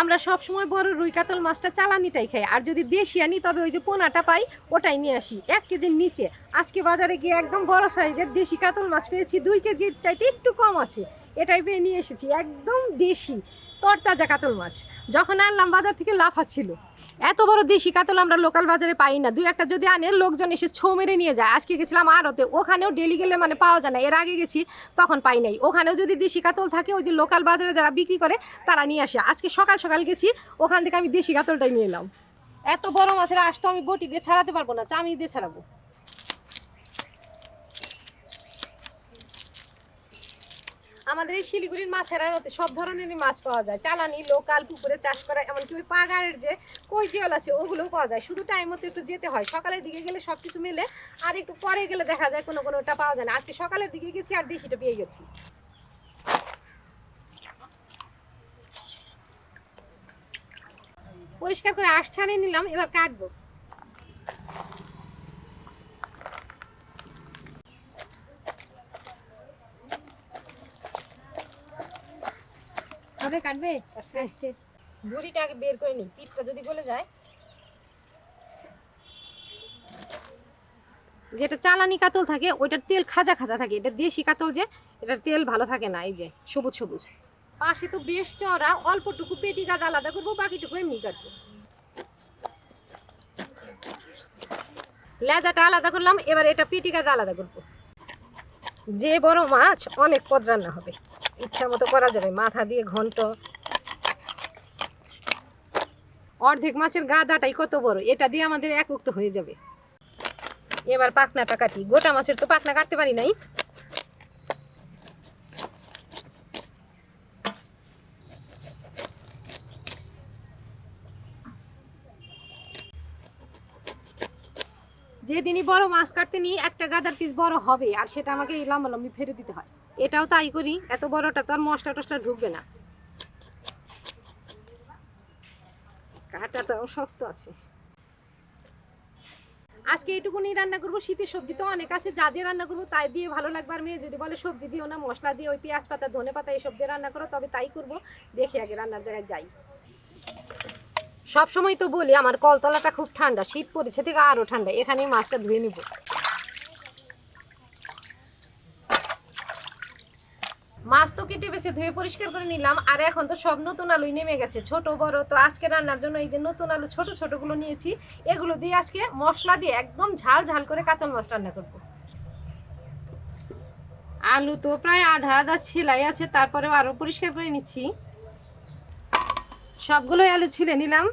আমরা সব সময় বড় রুই কাতল মাছটা চালানিটাই খাই। আর যদি দেশি আনি, তবে ওই যে পোনাটা পাই, ওটাই নিয়ে আসি। এক কেজির নিচে। আজকে বাজারে গিয়ে একদম বড় সাইজের দেশি কাতল মাছ পেয়েছি। দুই কেজির চাইতে একটু কম আছে। এটাই পেয়ে নিয়ে এসেছি। একদম দেশি, তরতাজা কাতল মাছ। যখন আনলাম, বাজার থেকে লাফাচ্ছিল এত বড় দেশি কাতল আমরা লোকাল বাজারে পাই না। দুই একটা যদি আনে, লোকজন এসে ছৌ মেরে নিয়ে যায়। আজকে গেছিলাম আরতে ওখানেও ডেলি গেলে মানে পাওয়া যায় না। এর আগে গেছি, তখন পাই নাই। ওখানেও যদি দেশি কাতল থাকে, ওই যে লোকাল বাজারে যারা বিক্রি করে, তারা নিয়ে আসে। আজকে সকাল সকাল গেছি, ওখান থেকে আমি দেশি কাতলটাই নিয়ে এলাম। এত বড় মাছের আসতো আমি বটি দিয়ে ছাড়াতে পারব না চামি দিয়ে ছাড়াবো। আমাদের এই শিলিগুড়ির মাছের আড়তে সব ধরনেরই মাছ পাওয়া যায়। চালানি, লোকাল, পুকুরে চাষ করা, এমনকি ওই পাগারের যে কই জিওল আছে, ওগুলোও পাওয়া যায়। শুধু টাইম মতো একটু যেতে হয়। সকালের দিকে গেলে সব কিছু মেলে আর একটু পরে গেলে দেখা যায় কোনো কোনোটা পাওয়া যায় না। আজকে সকালের দিকে গেছি আর দেশিটা পেয়ে গেছি। পরিষ্কার করে আশ ছাড়িয়ে নিলাম, এবার কাটবো। হবে কাটবে? আচ্ছা। বুড়িটা আগে বের করে নিই পিঠটা যদি গলে যায়। যেটা চালানি কাতল থাকে ওইটার তেল খাজা খাজা থাকে। এটা দেশি কাতল যে, এটার তেল ভালো থাকে না, এই যে, সবুজ সবুজ। পাশে তো বেশ চড়া, অল্পটুকু পেটি গাছ আলাদা করব, বাকিটুকু এমনি কাটবো। লেজাটা আলাদা করলাম, এবার এটা পেটি গাছ আলাদা করব। যে বড় মাছ, অনেক পদ রান্না হবে। ইচ্ছা মতো করা যাবে মাথা দিয়ে ঘন্ট। অর্ধেক মাছের গাদাটাই কত বড়, এটা দিয়ে আমাদের এক উক্ত হয়ে যাবে। এবার পাখনাটা কাটি গোটা মাছের তো পাখনা কাটতে পারি নাই। যেদিনই বড় মাছ কাটতে নিই, একটা গাদার পিস বড় হবে, আর সেটা আমাকে এই লম্বা লম্বি ফেলে দিতে হয়। এটাও তাই করি, এত বড়টা তো আর মশলা টসলা ঢুকবে না। কাটাটাও শক্ত আছে। আজকে এইটুকুনি রান্না করব, শীতের সবজি তো অনেক আছে, যা দিয়ে রান্না করব তাই দিয়ে ভালো লাগবে আর মেয়ে যদি বলে সবজি দিও না, মশলা দিয়ে ওই পেঁয়াজ পাতা, ধনে পাতা, এইসব দিয়ে রান্না করো, তবে তাই করব, দেখি আগে রান্নার জায়গায় যাই। সব সময় তো বলি, আমার কলতলাটা খুব ঠান্ডা, শীত পড়েছে থেকে আরও ঠান্ডা এখানে মাছটা ধুয়ে নেব। মাছ তো কেটে বেছে ধুয়ে পরিষ্কার করে নিলাম, আর এখন তো সব নতুন আলুই নেমে গেছে, ছোট, বড়। তো আজকে রান্নার জন্য এই যে নতুন আলু, ছোট ছোটগুলো নিয়েছি, এগুলো দিয়ে আজকে মশলা দিয়ে একদম ঝাল ঝাল করে কাতল মাছ রান্না করব। আলু তো প্রায় আধা আধা ছেলাই আছে, তারপরেও আরও পরিষ্কার করে নিচ্ছি। সবগুলোই আলু ছিলে নিলাম।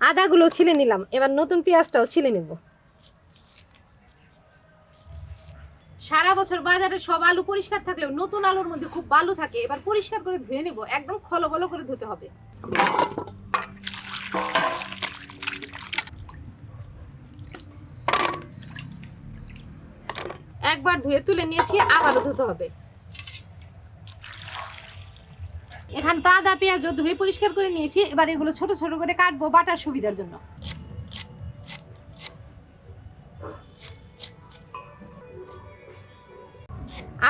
আদাগুলো ছিলে নিলাম, এবার নতুন পেঁয়াজটাও ছিলে নেব। সারা বছর বাজারে সব আলু পরিষ্কার থাকলেও নতুন আলুর মধ্যে খুব বালু থাকে। এবার পরিষ্কার করে ধুয়ে নেব। একদম খলবলো করে ধুতে হবে। একবার ধুয়ে তুলে নিয়েছি, আবারও ধুতে হবে। এখান আদা পেঁয়াজ ধুয়ে পরিষ্কার করে নিয়েছি। এবার এগুলো ছোট ছোট করে কাটবো বাটার সুবিধার জন্য।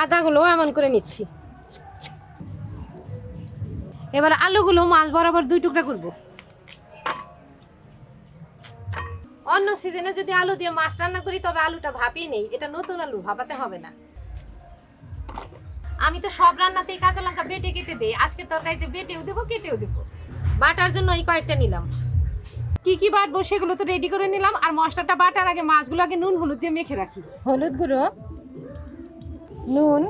আদাগুলো এমন করে নিচ্ছি। এবার আলুগুলো মাছ বরাবর দুই টুকরা করব। অন্য সিজনে যদি আলু দিয়ে মাছ রান্না করি, তবে আলুটা ভাপিয়ে নেই। এটা নতুন আলু, ভাপাতে হবে না। আমি তো সব রান্নাতেই কাঁচা লঙ্কা বেটে কেটে দেই। আজকের তরকারিতে বেটেও দেবো, কেটেও দেবো। বাটার জন্য এই কয়েকটা নিলাম। কি কি বাটবো সেগুলো তো রেডি করে নিলাম। আর মশলাটা বাটার আগে মাছগুলো আগে নুন, হলুদ দিয়ে মেখে রাখি। হলুদ গুঁড়ো নুন।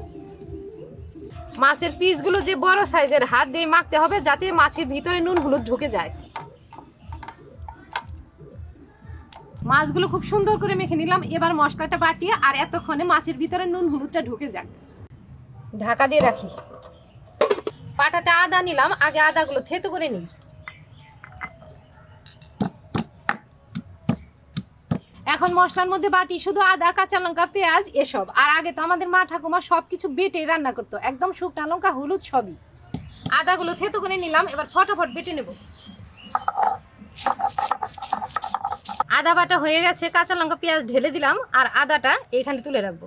মাছের পিসগুলো যে বড় সাইজের, হাত দিয়ে মাখতে হবে যাতে মাছের ভিতরে নুন হলুদ ঢুকে যায়। মাছগুলো খুব সুন্দর করে মেখে নিলাম। এবার মশলাটা বাটিয়ে আর এতক্ষণে মাছের ভিতরে নুন হলুদটা ঢুকে যাক। ঢাকা দিয়ে রাখি। পাটাতে আদা নিলাম। আগে আদাগুলো থেতো করে নিই। এখন মশলার মধ্যে বাটি, শুধু আদা, কাঁচা লঙ্কা, পেঁয়াজ, এসব। আর আগে তো আমাদের মা ঠাকুমা সব কিছু বেটে রান্না করতো। একদম শুকনা লঙ্কা, হলুদ সবই। আদাগুলো থেতো করে নিলাম, এবার ফটাফট বেটে নেব। আদা বাটা হয়ে গেছে, কাঁচা লঙ্কা, পেঁয়াজ ঢেলে দিলাম, আর আদাটা এখানে তুলে রাখব।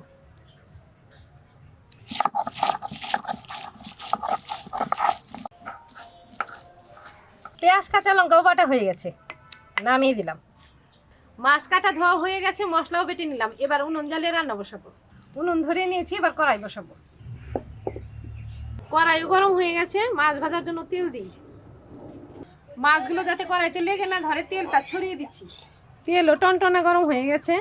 পেঁয়াজ, কাঁচা লঙ্কাও বাটা হয়ে গেছে, নামিয়ে দিলাম। মাছ কাটা ধোয়া হয়ে গেছে, মশলাও বেটে নিলাম। এবার উনুন জালে রান্না বসাবো। উনুন ধরে নিয়েছি, এবার কড়াই বসাবো। কড়াইও গরম হয়ে গেছে, মাছ ভাজার জন্য তেল দিই। মাছগুলো যাতে কড়াইতে লেগে না ধরে, তেলটা ছড়িয়ে দিচ্ছি। তেলও টনটনা গরম হয়ে গেছে।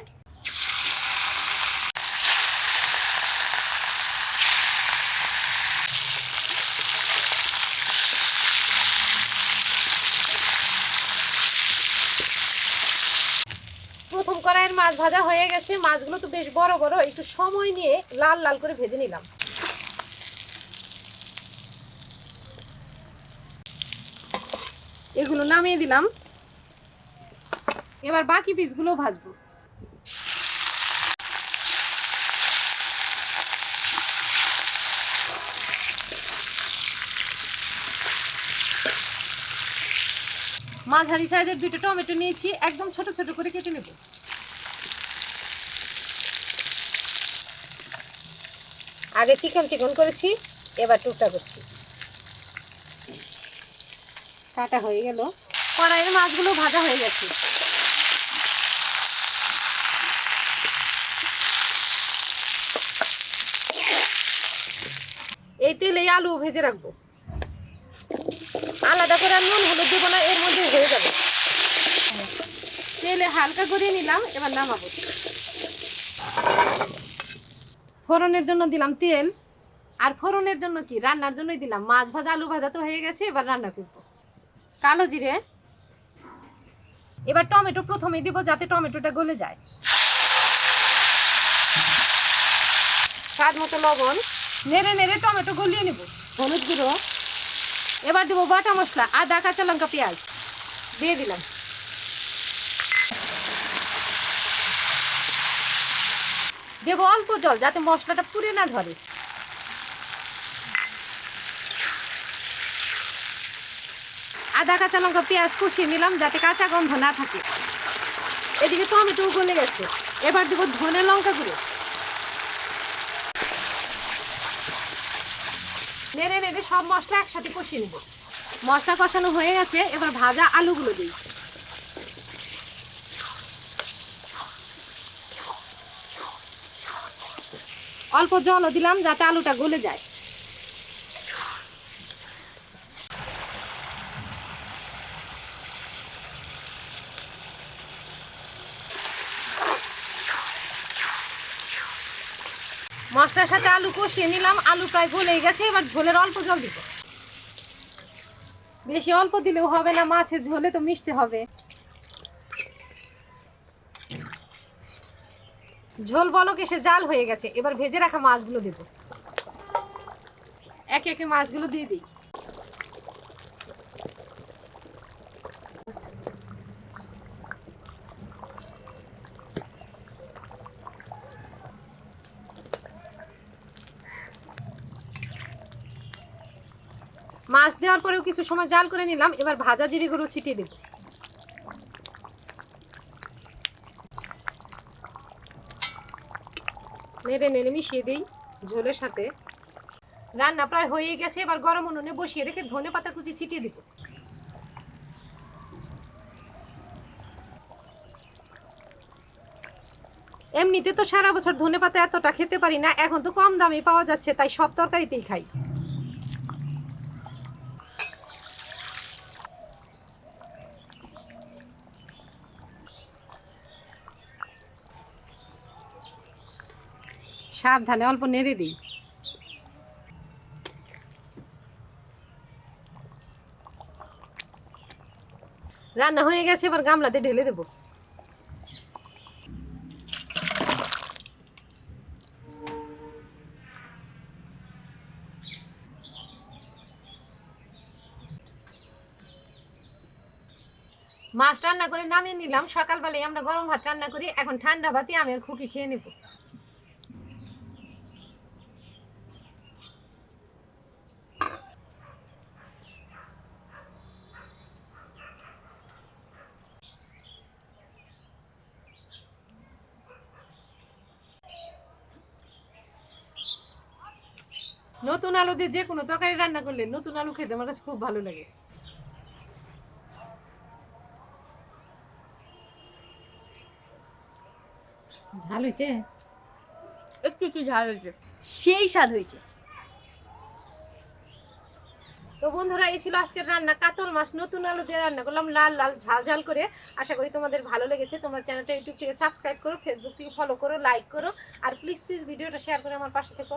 প্রথম কড়াইয়ের মাছ ভাজা হয়ে গেছে। মাছগুলো তো বেশ বড় বড়, একটু সময় নিয়ে লাল লাল করে ভেজে নিলাম। এগুলো নামিয়ে দিলাম। এবার বাকি পিসগুলো ভাজবো। মাঝারি সাইজের দুটো টমেটো নিয়েছি, একদম ছোট ছোট করে কেটে নেব। আগে চিকন চিকন করেছি, এবার টুকটা করছি। কাটা হয়ে গেল। কড়াইয়ের মাছগুলো ভাজা হয়ে গেছে। এই তেলে আলু ভেজে রাখব। আলাদা করে নুন, হলুদ দেবো না, এর মধ্যে হয়ে যাবে। তেলে হালকা করে নিলাম, এবার নামাবো। ফোড়নের জন্য দিলাম তেল, আর ফোড়নের জন্য কি? রান্নার জন্যই দিলাম। মাছ ভাজা, আলু ভাজা তো হয়ে গেছে, এবার রান্না করব। কালো জিরে। এবার টমেটো প্রথমে দিব, যাতে টমেটোটা গলে যায়। স্বাদ মতো লবণ। নেড়ে নেড়ে টমেটো গলিয়ে নেব। হলুদ গুঁড়ো। এবার দেবো বাটা মশলা, আদা, কাঁচা লঙ্কা, পেঁয়াজ। দিয়ে দিলাম। দেবো অল্প জল, যাতে মশলাটা পুড়ে না ধরে। আদা, কাঁচা লঙ্কা, পেঁয়াজ কষিয়ে নিলাম, যাতে কাঁচা গন্ধ না থাকে। এদিকে টমেটো গলে গেছে। এবার দেবো ধনে লঙ্কা গুঁড়ো। নেড়ে নেড়ে সব মশলা একসাথে কষিয়ে নেব। মশলা কষানো হয়ে গেছে, এবার ভাজা আলুগুলো দিই। অল্প জলও দিলাম যাতে আলুটা গলে যায়। মশলার সাথে আলু কষিয়ে নিলাম। আলু প্রায় গলে গেছে, এবার ঝোলের অল্প জল দিব। বেশি অল্প দিলেও হবে না, মাছের ঝোলে তো মিশতে হবে। ঝোল বলক এসে জাল হয়ে গেছে, এবার ভেজে রাখা মাছগুলো দেব। একে একে মাছগুলো দিয়ে দিই। মাছ দেওয়ার পরেও কিছু সময় জাল করে নিলাম, এবার ভাজা জিরে গুঁড়ো ছিটিয়ে দেব। নেড়ে নেড়ে মিশিয়ে দিই ঝোলের সাথে। রান্না প্রায় হয়ে গেছে, এবার গরম উনুনে বসিয়ে রেখে ধনে পাতা কুচি ছিটিয়ে দিব। এমনিতে তো সারা বছর ধনে পাতা এতটা খেতে পারি না, এখন তো কম দামে পাওয়া যাচ্ছে, তাই সব তরকারিতেই খাই। সাবধানে, অল্প নেড়ে দিই। রান্না হয়ে গেছে, এবার গামলাতে ঢেলে দেবো। মাছ রান্না করে নামিয়ে নিলাম। সকালবেলায় আমরা গরম ভাত রান্না করি, এখন ঠান্ডা ভাতই আমের খুকি খেয়ে নেব। নতুন আলু দিয়ে যে কোনো তরকারি রান্না করলে নতুন আলু খেতে আমার কাছে খুব ভালো লাগে। ঝাল হয়েছে? একটু একটু ঝাল হয়েছে। সেই স্বাদ হয়েছে। তো বন্ধুরা এই ছিল আজকের রান্না। কাতল মাছ নতুন আলু দিয়ে রান্না করলাম। লাল লাল ঝাল ঝাল করে। আশা করি তোমাদের ভালো লেগেছে। তোমার চ্যানেলটা ইউটিউব থেকে সাবস্ক্রাইব করো ফেসবুক থেকে ফলো করো লাইক করো। আর প্লিজ প্লিজ ভিডিওটা শেয়ার করে আমার পাশে থেকো।